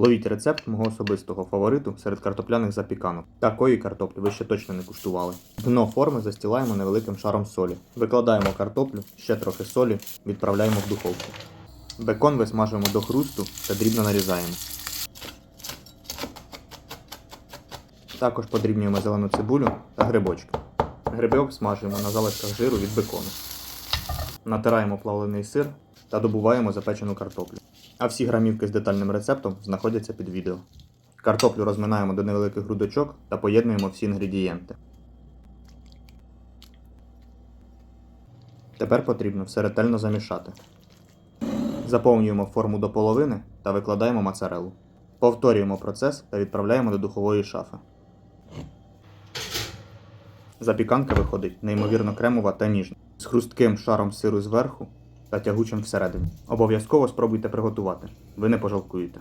Ловіть рецепт мого особистого фавориту серед картопляних запіканок. Такої картоплі ви ще точно не куштували. Дно форми застілаємо невеликим шаром солі. Викладаємо картоплю, ще трохи солі, відправляємо в духовку. Бекон висмажуємо до хрусту та дрібно нарізаємо. Також подрібнюємо зелену цибулю та грибочки. Гриби обсмажуємо на залишках жиру від бекону. Натираємо плавлений сир та добуваємо запечену картоплю. А всі грамівки з детальним рецептом знаходяться під відео. Картоплю розминаємо до невеликих грудочок та поєднуємо всі інгредієнти. Тепер потрібно все ретельно замішати. Заповнюємо форму до половини та викладаємо моцарелу. Повторюємо процес та відправляємо до духової шафи. Запіканка виходить неймовірно кремова та ніжна, з хрустким шаром сиру зверху та тягучим всередині. Обов'язково спробуйте приготувати, ви не пожалкуєте.